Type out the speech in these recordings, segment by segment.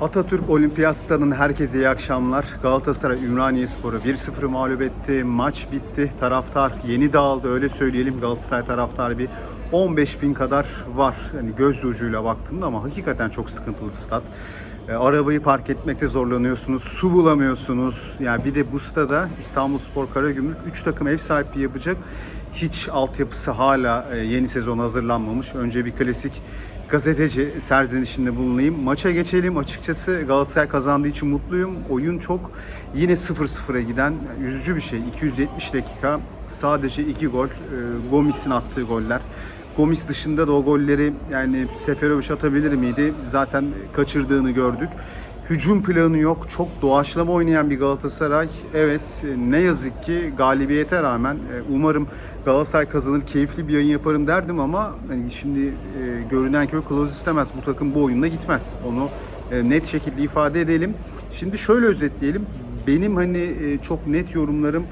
Atatürk Olimpiyat Stadı'nın herkese iyi akşamlar. Galatasaray Ümraniye Sporu 1-0 mağlup etti. Maç bitti. Taraftar yeni dağıldı öyle söyleyelim. Galatasaray taraftarı bir 15 bin kadar var. Yani göz ucuyla baktığımda ama hakikaten çok sıkıntılı stat. E, arabayı park etmekte zorlanıyorsunuz. Su bulamıyorsunuz. Yani bir de bu stada İstanbulspor Karagümrük 3 takım ev sahipliği yapacak. Hiç altyapısı hala e, yeni sezon hazırlanmamış. Önce bir klasik gazeteci serzenişinde bulunayım. Maça geçelim. Açıkçası Galatasaray kazandığı için mutluyum. Oyun çok yine 0-0'a giden üzücü bir şey. 270 dakika sadece 2 gol. E, Gomis'in attığı goller. Gomis dışında da o golleri yani Seferovic atabilir miydi? Zaten kaçırdığını gördük. Hücum planı yok. Çok doğaçlama oynayan bir Galatasaray. Evet ne yazık ki galibiyete rağmen e, umarım Galatasaray kazanır, keyifli bir yayın yaparım derdim ama hani şimdi e, görünen köy kılavuz istemez. Bu takım bu oyunla gitmez. Onu e, net şekilde ifade edelim. Şimdi şöyle özetleyelim. Benim hani e, çok net yorumlarım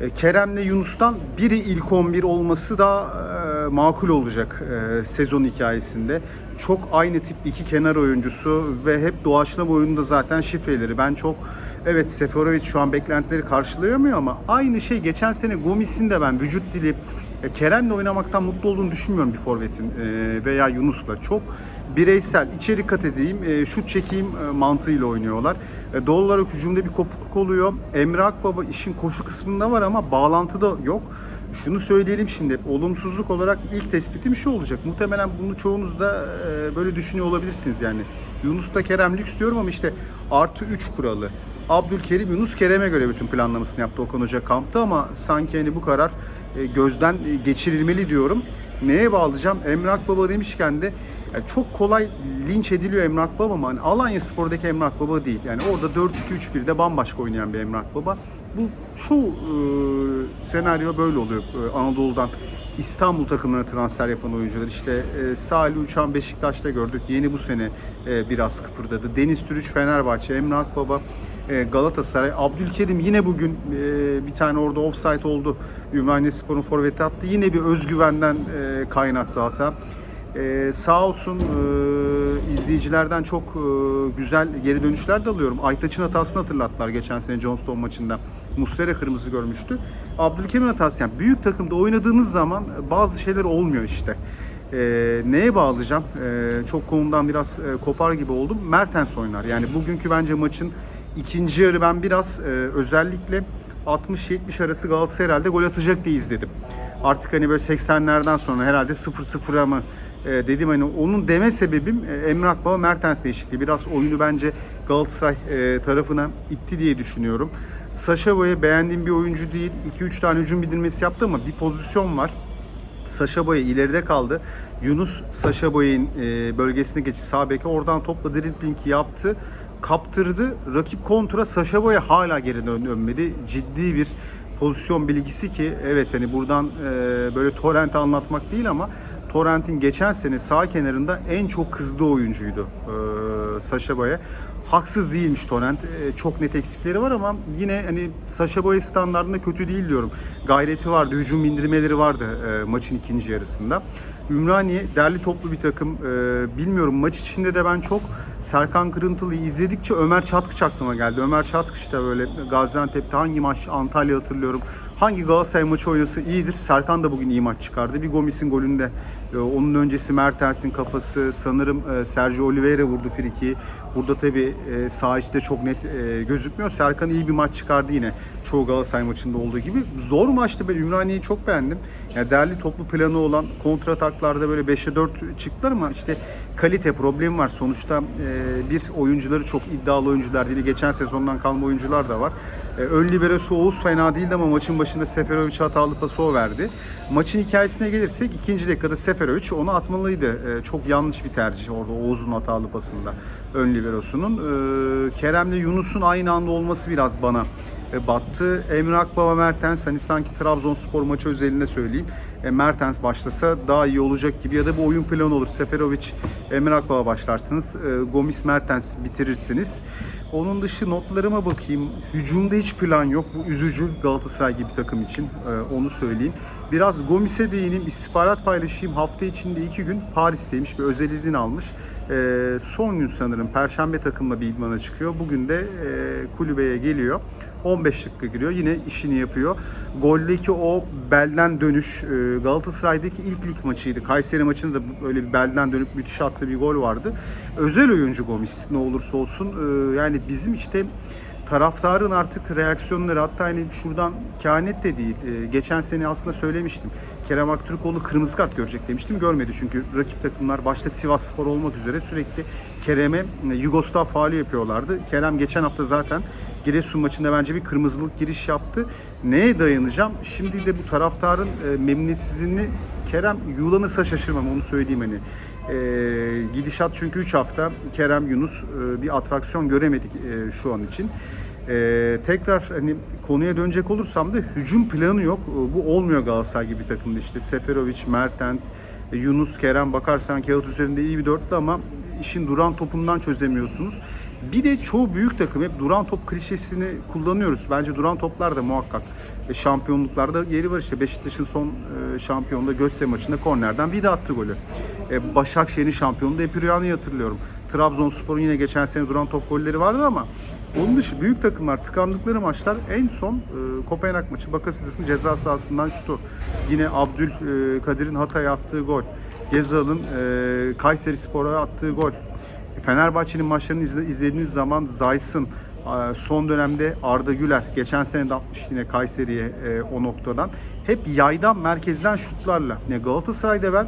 e, Kerem'le Yunus'tan biri ilk 11 olması da e, makul olacak e, sezon hikayesinde. Çok aynı tip iki kenar oyuncusu ve hep doğaçlama oyununda zaten şifreleri. Ben çok evet Seferovic şu an beklentileri karşılayamıyor ama aynı şey geçen sene Gomis'in de ben vücut dili e, Kerem'le oynamaktan mutlu olduğunu düşünmüyorum bir forvetin e, veya Yunus'la. Çok bireysel, içeri kat edeyim, e, şut çekeyim e, mantığıyla oynuyorlar. E, doğal olarak hücumda bir kopukluk oluyor. Emre Akbaba işin koşu kısmında var ama bağlantıda yok. Şunu söyleyelim şimdi, olumsuzluk olarak ilk tespitim şu olacak. Muhtemelen bunu çoğunuz da e, böyle düşünüyor olabilirsiniz yani. Yunus'ta Kerem lüks diyorum ama işte artı 3 kuralı. Abdülkerim Yunus Kerem'e göre bütün planlamasını yaptı Okan Hoca kampta ama sanki hani bu karar e, gözden e, geçirilmeli diyorum. Neye bağlayacağım? Emre Akbaba demişken de yani çok kolay linç ediliyor Emre Akbaba ama hani Alanya Spor'daki Emre Akbaba değil. Yani orada 4-2-3-1'de bambaşka oynayan bir Emre Akbaba. Bu çoğu e, senaryo böyle oluyor e, Anadolu'dan. İstanbul takımlarına transfer yapan oyuncular işte e, Salih Uçan Beşiktaş'ta gördük. Yeni bu sene e, biraz kıpırdadı. Deniz Türüç Fenerbahçe, Emre Akbaba e, Galatasaray. Abdülkerim yine bugün e, bir tane orada offside oldu. Ümraniye Spor'un forveti attı. Yine bir özgüvenden e, kaynaklı hata. Ee, sağ olsun e, izleyicilerden çok e, güzel geri dönüşler de alıyorum. Aytaç'ın hatasını hatırlattılar geçen sene Johnston maçında. Muslera kırmızı görmüştü. Abdülkerim hatası yani büyük takımda oynadığınız zaman bazı şeyler olmuyor işte. Ee, neye bağlayacağım? Ee, çok konumdan biraz e, kopar gibi oldum. Mertens oynar. Yani bugünkü bence maçın ikinci yarı ben biraz e, özellikle 60-70 arası Galatasaray herhalde gol atacak diye izledim. Artık hani böyle 80'lerden sonra herhalde 0-0'a mı e, dedim hani onun deme sebebim e, Emre Akbaba Mertens değişikliği. Biraz oyunu bence Galatasaray e, tarafına itti diye düşünüyorum. Saşa Boya beğendiğim bir oyuncu değil. 2-3 tane hücum bildirmesi yaptı ama bir pozisyon var. Saşa Boya ileride kaldı. Yunus Saşa Boya'nın e, bölgesine geçti sağ beke. Oradan topla dribbling yaptı. Kaptırdı. Rakip kontra Saşa Boya hala geri dön- dönmedi. Ciddi bir pozisyon bilgisi ki evet hani buradan e, böyle Torrent'i anlatmak değil ama Torrent'in geçen sene sağ kenarında en çok kızdığı oyuncuydu e, Saşa Boya. Haksız değilmiş Torrent. E, çok net eksikleri var ama yine hani Saşa Boya standartında kötü değil diyorum. Gayreti vardı, hücum indirmeleri vardı e, maçın ikinci yarısında. Ümraniye derli toplu bir takım. E, bilmiyorum maç içinde de ben çok Serkan Kırıntılı'yı izledikçe Ömer Çatkıç aklıma geldi. Ömer Çatkıç da böyle Gaziantep'te hangi maç Antalya hatırlıyorum. Hangi Galatasaray maçı oynasa iyidir. Serkan da bugün iyi maç çıkardı. Bir Gomis'in golünde e, onun öncesi Mertens'in kafası sanırım e, Sergio Oliveira vurdu friki. Burada tabi e, sağ içte çok net e, gözükmüyor. Serkan iyi bir maç çıkardı yine. Çoğu Galatasaray maçında olduğu gibi. Zor maçtı. Ben Ümraniye'yi çok beğendim. Yani derli toplu planı olan kontra ataklarda böyle 5'e 4 çıktılar ama işte kalite problemi var. Sonuçta e, bir oyuncuları çok iddialı oyuncular değil. Geçen sezondan kalma oyuncular da var. E, ön liberosu Oğuz fena değildi ama maçın başında Seferovic hatalı pası o verdi. Maçın hikayesine gelirsek ikinci dakikada Seferovic onu atmalıydı. E, çok yanlış bir tercih orada Oğuz'un hatalı pasında ön liberosunun. E, Kerem'le Yunus'un aynı anda olması biraz bana e, battı. Emre Akbaba Mertens hani sanki Trabzonspor maçı özelinde söyleyeyim. E, Mertens başlasa daha iyi olacak gibi ya da bu oyun planı olur. Seferovic, Emre Akbaba başlarsınız. E, Gomis Mertens bitirirsiniz. Onun dışı notlarıma bakayım. Hücumda hiç plan yok. Bu üzücü Galatasaray gibi takım için. E, onu söyleyeyim. Biraz Gomis'e değineyim. istihbarat paylaşayım. Hafta içinde iki gün Paris'teymiş. Bir özel izin almış. Ee, son gün sanırım Perşembe takımla bir idmana çıkıyor. Bugün de e, kulübeye geliyor. 15 dakika giriyor. Yine işini yapıyor. Goldeki o belden dönüş e, Galatasaray'daki ilk lig maçıydı. Kayseri maçında da böyle bir belden dönüp müthiş attığı bir gol vardı. Özel oyuncu Gomis ne olursa olsun. E, yani bizim işte taraftarın artık reaksiyonları hatta hani şuradan kehanet de değil. Ee, geçen sene aslında söylemiştim. Kerem Aktürkoğlu kırmızı kart görecek demiştim. Görmedi çünkü rakip takımlar başta Sivas Spor olmak üzere sürekli Kerem'e e, Yugoslav faali yapıyorlardı. Kerem geçen hafta zaten Giresun maçında bence bir kırmızılık giriş yaptı. Neye dayanacağım? Şimdi de bu taraftarın e, memnuniyetsizliğini Kerem yuğlanırsa şaşırmam onu söyleyeyim hani. E, gidişat çünkü 3 hafta Kerem Yunus e, bir atraksiyon göremedik e, şu an için. E, tekrar hani konuya dönecek olursam da hücum planı yok. E, bu olmuyor Galatasaray gibi takımda işte Seferovic, Mertens, Yunus, Kerem bakarsan kağıt üzerinde iyi bir dörtlü ama işin duran topundan çözemiyorsunuz. Bir de çoğu büyük takım hep duran top klişesini kullanıyoruz. Bence duran toplar da muhakkak e, şampiyonluklarda yeri var işte. Beşiktaş'ın son e, şampiyonunda Göztepe maçında kornerden bir de attı golü. E, Başakşehir'in şampiyonunda Epiriano'yu hatırlıyorum. Trabzonspor'un yine geçen sene duran top golleri vardı ama onun dışı büyük takımlar tıkandıkları maçlar en son e, Kopenhag maçı Bakasetas'ın ceza sahasından şutu. Yine Abdülkadir'in Hatay'a attığı gol. Gezal'ın e, Kayseri Spor'a attığı gol. Fenerbahçe'nin maçlarını izle, izlediğiniz zaman Zayt'sın e, son dönemde Arda Güler geçen sene de atmıştı yine Kayseri'ye e, o noktadan. Hep yaydan merkezden şutlarla. Yani Galatasaray'da ben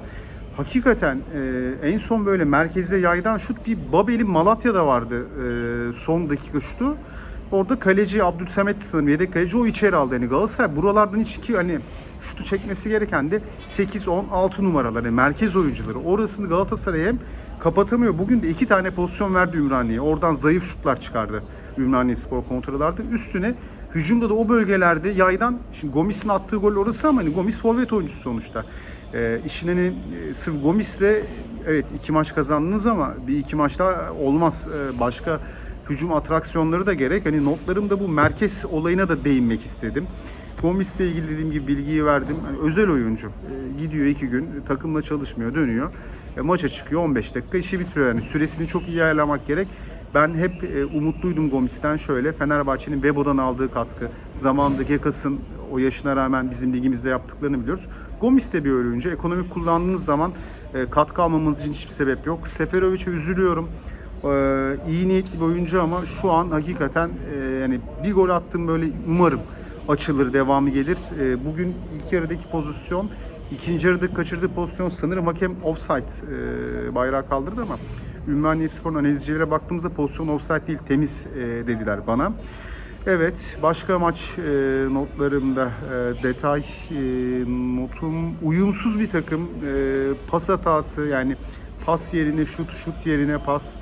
hakikaten e, en son böyle merkezde yaydan şut bir Babel'in Malatya'da vardı e, son dakika şutu. Orada kaleci Abdülsamet sanırım yedek kaleci o içeri aldı. Yani Galatasaray buralardan hiç ki hani şutu çekmesi gereken de 8, 10, 6 numaraları yani merkez oyuncuları. Orasını Galatasaray hem kapatamıyor. Bugün de iki tane pozisyon verdi Ümraniye'ye. Oradan zayıf şutlar çıkardı Ümraniye Spor kontrollarda. Üstüne hücumda da o bölgelerde yaydan şimdi Gomis'in attığı gol orası ama hani Gomis forvet oyuncusu sonuçta. E, hani e, sırf Gomis'le evet iki maç kazandınız ama bir iki maçta olmaz. E, başka hücum atraksiyonları da gerek. Hani notlarımda bu merkez olayına da değinmek istedim. Gomis'le ilgili dediğim gibi bilgiyi verdim. Hani özel oyuncu. E, gidiyor iki gün takımla çalışmıyor, dönüyor. E, maça çıkıyor 15 dakika işi bitiriyor. Yani süresini çok iyi ayarlamak gerek. Ben hep e, umutluydum Gomis'ten şöyle. Fenerbahçe'nin Vebo'dan aldığı katkı, zamanında Gekas'ın o yaşına rağmen bizim ligimizde yaptıklarını biliyoruz. Gomis de bir oyuncu. Ekonomik kullandığınız zaman e, katkı almamanız için hiçbir sebep yok. Seferovic'e üzülüyorum. Ee, iyi niyetli bir oyuncu ama şu an hakikaten e, yani bir gol attım böyle umarım açılır, devamı gelir. E, bugün ilk yarıdaki pozisyon, ikinci yarıda kaçırdığı pozisyon sanırım hakem offside e, bayrağı kaldırdı ama Ümraniye Spor'un analizcilere baktığımızda pozisyon offside değil temiz e, dediler bana. Evet, başka maç e, notlarımda e, detay e, notum uyumsuz bir takım e, pas hatası yani pas yerine şut, şut yerine pas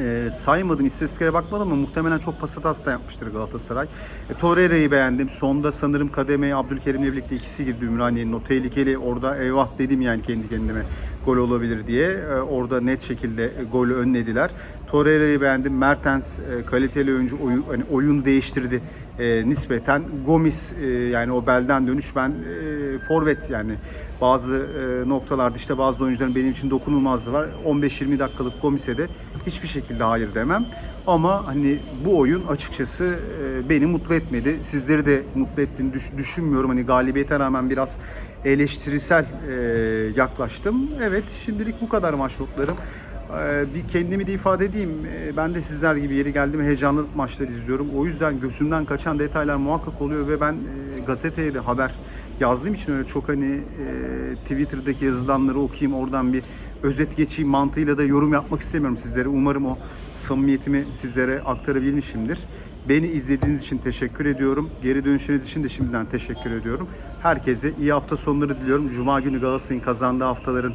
e, saymadım, istatistiklere bakmadım ama muhtemelen çok pas hatası da yapmıştır Galatasaray. E, Torreira'yı beğendim. Sonda sanırım kademeye Abdülkerim'le birlikte ikisi girdi Ümraniye'nin. O tehlikeli orada eyvah dedim yani kendi kendime gol olabilir diye. E, orada net şekilde e, golü önlediler. Torreira'yı beğendim. Mertens e, kaliteli oyuncu oyun, hani oyun değiştirdi e, nispeten. Gomis e, yani o belden dönüş ben e, forvet yani bazı e, noktalarda işte bazı oyuncuların benim için dokunulmazlığı var. 15-20 dakikalık Gomis'e de hiçbir şekilde hayır demem. Ama hani bu oyun açıkçası e, beni mutlu etmedi. Sizleri de mutlu ettiğini düş- düşünmüyorum. Hani galibiyete rağmen biraz eleştirisel e, yaklaştım. Evet şimdilik bu kadar maç notlarım. Ee, bir kendimi de ifade edeyim. Ee, Ben de sizler gibi yeri geldim heyecanlı maçlar izliyorum. O yüzden gözümden kaçan detaylar muhakkak oluyor ve ben e, gazeteye de haber yazdığım için öyle çok hani e, Twitter'daki yazılanları okuyayım oradan bir özet geçeyim mantığıyla da yorum yapmak istemiyorum sizlere. Umarım o samimiyetimi sizlere aktarabilmişimdir. Beni izlediğiniz için teşekkür ediyorum. Geri dönüşleriniz için de şimdiden teşekkür ediyorum. Herkese iyi hafta sonları diliyorum. Cuma günü Galatasaray'ın kazandığı haftaların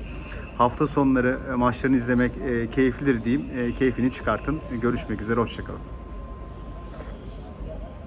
hafta sonları e, maçlarını izlemek e, keyiflidir diyeyim. E, keyfini çıkartın. Görüşmek üzere, hoşçakalın.